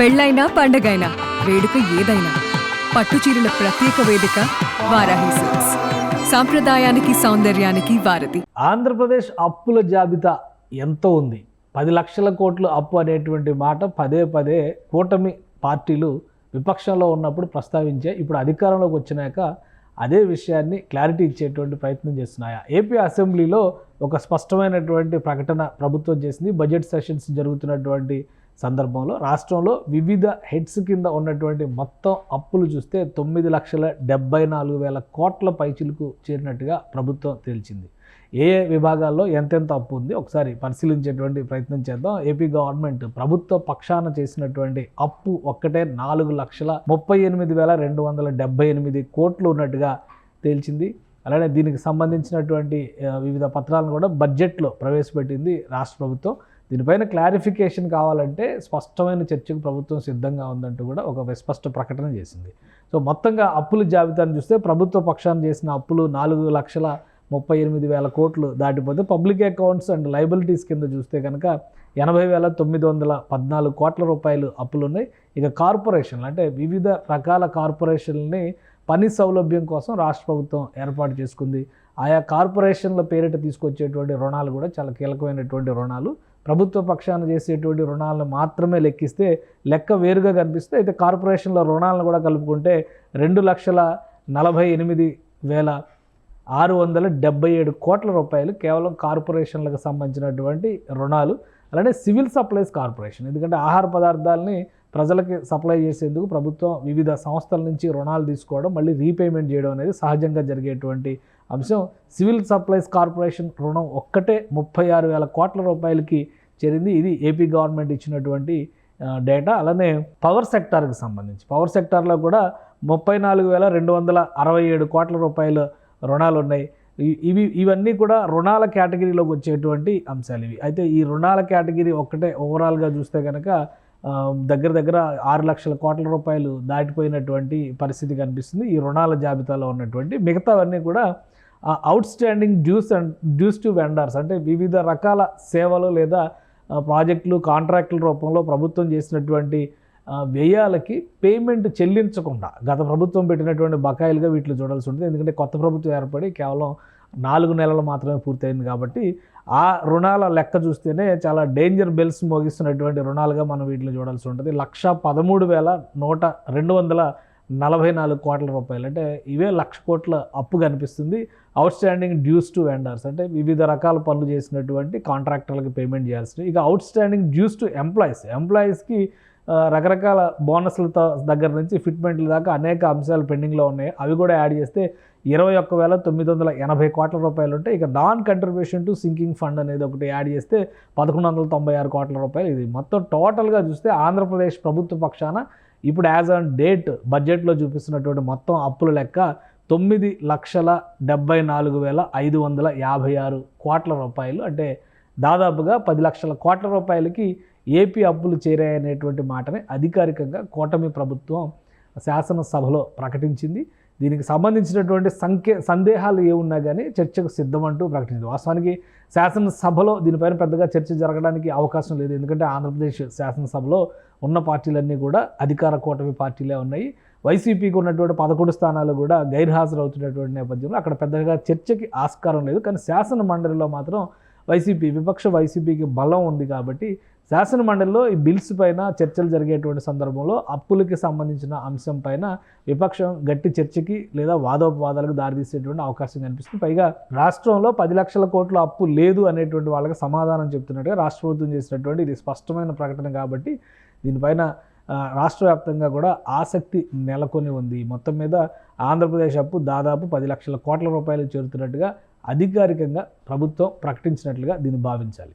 పెళ్ళైనా పండగైనా వేడుక ఏదైనా పట్టు చీరల ప్రత్యేక వేదిక వారాహి సిల్క్స్. సాంప్రదాయానికి సౌందర్యానికి వారధి. ఆంధ్రప్రదేశ్ అప్పుల జాబితా ఎంతో ఉంది. పది లక్షల కోట్లు అప్పు అనేటువంటి మాట పదే పదే కూటమి పార్టీలు విపక్షంలో ఉన్నప్పుడు ప్రస్తావించే ఇప్పుడు అధికారంలోకి వచ్చినాక అదే విషయాన్ని క్లారిటీ ఇచ్చేటువంటి ప్రయత్నం చేస్తున్నాయా? ఏపీ అసెంబ్లీలో ఒక స్పష్టమైనటువంటి ప్రకటన ప్రభుత్వం చేసింది. బడ్జెట్ సెషన్స్ జరుగుతున్నటువంటి సందర్భంలో రాష్ట్రంలో వివిధ హెడ్స్ కింద ఉన్నటువంటి మొత్తం అప్పులు చూస్తే తొమ్మిది లక్షల డెబ్బై నాలుగు వేల కోట్ల పైచిలకు చేరినట్టుగా ప్రభుత్వం తేల్చింది. ఏ ఏ విభాగాల్లో ఎంతెంత అప్పు ఉంది ఒకసారి పరిశీలించేటువంటి ప్రయత్నం చేద్దాం. ఏపీ గవర్నమెంట్ ప్రభుత్వ పక్షాన చేసినటువంటి అప్పు ఒక్కటే నాలుగు లక్షల ముప్పై ఎనిమిది వేల రెండు వందల డెబ్బై ఎనిమిది కోట్లు ఉన్నట్టుగా తేల్చింది. అలానే దీనికి సంబంధించినటువంటి వివిధ పత్రాలను కూడా బడ్జెట్లో ప్రవేశపెట్టింది రాష్ట్ర ప్రభుత్వం. దీనిపైన క్లారిఫికేషన్ కావాలంటే స్పష్టమైన చర్చకు ప్రభుత్వం సిద్ధంగా ఉందంటూ కూడా ఒక స్పష్ట ప్రకటన చేసింది. సో మొత్తంగా అప్పుల జాబితాను చూస్తే ప్రభుత్వ పక్షాన్ని చేసిన అప్పులు నాలుగు లక్షల ముప్పై ఎనిమిది వేల కోట్లు దాటిపోతే పబ్లిక్ అకౌంట్స్ అండ్ లైబిలిటీస్ కింద చూస్తే కనుక ఎనభై వేల తొమ్మిది వందల పద్నాలుగు కోట్ల రూపాయలు అప్పులు ఉన్నాయి ఇక కార్పొరేషన్లు అంటే వివిధ రకాల కార్పొరేషన్లని పని సౌలభ్యం కోసం రాష్ట్ర ప్రభుత్వం ఏర్పాటు చేసుకుంది. ఆయా కార్పొరేషన్ల పేరిట తీసుకొచ్చేటువంటి రుణాలు కూడా చాలా కీలకమైనటువంటి రుణాలు. ప్రభుత్వ పక్షాన చేసేటువంటి రుణాలను మాత్రమే లెక్కిస్తే లెక్క వేరుగా కనిపిస్తే అయితే కార్పొరేషన్ల రుణాలను కూడా కలుపుకుంటే రెండు లక్షల నలభై ఎనిమిది వేల ఆరు వందల డెబ్బై ఏడు కోట్ల రూపాయలు కేవలం కార్పొరేషన్లకు సంబంధించినటువంటి రుణాలు. అలానే సివిల్ సప్లైస్ కార్పొరేషన్ ఎందుకంటే ఆహార పదార్థాలని ప్రజలకి సప్లై చేసేందుకు ప్రభుత్వం వివిధ సంస్థల నుంచి రుణాలు తీసుకోవడం మళ్ళీ రీపేమెంట్ చేయడం అనేది సహజంగా జరిగేటువంటి అంశం సివిల్ సప్లైస్ కార్పొరేషన్ రుణం ఒక్కటే ముప్పై ఆరు వేల కోట్ల రూపాయలకి చేరింది. ఇది ఏపీ గవర్నమెంట్ ఇచ్చినటువంటి డేటా. అలానే పవర్ సెక్టార్కి సంబంధించి పవర్ సెక్టార్లో కూడా ముప్పై నాలుగు వేల రెండు వందల అరవై ఏడు కోట్ల రూపాయలు రుణాలు ఉన్నాయి. ఇవి ఇవన్నీ కూడా రుణాల కేటగిరీలోకి వచ్చేటువంటి అంశాలు ఇవి. అయితే ఈ రుణాల కేటగిరీ ఒక్కటే ఓవరాల్గా చూస్తే కనుక దగ్గర దగ్గర ఆరు లక్షల కోట్ల రూపాయలు దాటిపోయినటువంటి పరిస్థితి కనిపిస్తుంది. ఈ రుణాల జాబితాలో ఉన్నటువంటి మిగతావన్నీ కూడా ఆ outstanding dues and dues to vendors అంటే వివిధ రకాల సేవలు లేదా ప్రాజెక్టులు కాంట్రాక్టుల రూపంలో ప్రభుత్వం చేసినటువంటి వ్యయాలకి పేమెంట్ చెల్లించకుండా గత ప్రభుత్వం పెట్టినటువంటి బకాయిలుగా వీటిలో చూడాల్సి ఉంటుంది. ఎందుకంటే కొత్త ప్రభుత్వం ఏర్పడి కేవలం నాలుగు నెలలు మాత్రమే పూర్తయింది కాబట్టి ఆ రుణాల లెక్క చూస్తేనే చాలా డేంజర్ బెల్స్ మోగిస్తున్నటువంటి రుణాలుగా మనం వీటిలో చూడాల్సి ఉంటుంది. లక్ష పదమూడు వేల నూట రెండు వందల నలభై నాలుగు కోట్ల రూపాయలు. అంటే ఇవే లక్ష కోట్ల అప్పు కనిపిస్తుంది. Outstanding dues to vendors అంటే వివిధ రకాల పనులు చేసినటువంటి కాంట్రాక్టర్లకు పేమెంట్ చేయాల్సి ఇక outstanding dues to employees ఎంప్లాయీస్కి రకరకాల బోనస్లతో దగ్గర నుంచి ఫిట్మెంట్ల దాకా అనేక అంశాలు పెండింగ్లో ఉన్నాయి. అవి కూడా యాడ్ చేస్తే ఇరవై ఒక్క వేల తొమ్మిది వందల ఎనభై కోట్ల రూపాయలు ఉంటాయి. ఇక non contribution to sinking fund అనేది ఒకటి యాడ్ చేస్తే పదకొండు వందల తొంభై ఆరు కోట్ల రూపాయలు. ఇది మొత్తం టోటల్గా చూస్తే ఆంధ్రప్రదేశ్ ప్రభుత్వ పక్షాన ఇప్పుడు యాజ్ ఆన్ డేట్ బడ్జెట్లో చూపిస్తున్నటువంటి మొత్తం అప్పుల లెక్క తొమ్మిది లక్షల డెబ్బై నాలుగు వేల ఐదు వందల యాభై ఆరు కోట్ల రూపాయలు. అంటే దాదాపుగా పది లక్షల కోట్ల రూపాయలకి ఏపీ అప్పులు చేరాయనేటువంటి మాటని అధికారికంగా కూటమి ప్రభుత్వం శాసనసభలో ప్రకటించింది. దీనికి సంబంధించినటువంటి సంఖ్య సందేహాలు ఏమున్నా కానీ చర్చకు సిద్ధమంటూ ప్రకటించింది. వాస్తవానికి శాసనసభలో దీనిపైన పెద్దగా చర్చ జరగడానికి అవకాశం లేదు. ఎందుకంటే ఆంధ్రప్రదేశ్ శాసనసభలో ఉన్న పార్టీలన్నీ కూడా అధికార కూటమి పార్టీలే ఉన్నాయి. వైసీపీకి ఉన్నటువంటి పదకొండు స్థానాలు కూడా గైర్హాజరు అవుతున్నటువంటి నేపథ్యంలో అక్కడ పెద్దగా చర్చకి ఆస్కారం లేదు. కానీ శాసన మండలిలో మాత్రం వైసీపీ విపక్ష వైసీపీకి బలం ఉంది కాబట్టి శాసనమండలిలో ఈ బిల్స్ పైన చర్చలు జరిగేటువంటి సందర్భంలో అప్పులకి సంబంధించిన అంశం పైన విపక్షం గట్టి చర్చకి లేదా వాదోపవాదాలకు దారితీసేటువంటి అవకాశం కనిపిస్తుంది. పైగా రాష్ట్రంలో పది లక్షల కోట్ల అప్పు లేదు అనేటువంటి వాళ్ళకి సమాధానం చెప్తున్నట్టుగా రాష్ట్ర ప్రభుత్వం చేసినటువంటి ఇది స్పష్టమైన ప్రకటన కాబట్టి దీనిపైన రాష్ట్ర వ్యాప్తంగా కూడా ఆసక్తి నెలకొని ఉంది. మొత్తం మీద ఆంధ్రప్రదేశ్ అప్పు దాదాపు పది లక్షల కోట్ల రూపాయలు చేరుతున్నట్టుగా అధికారికంగా ప్రభుత్వం ప్రకటించినట్లుగా దీన్ని భావించాలి.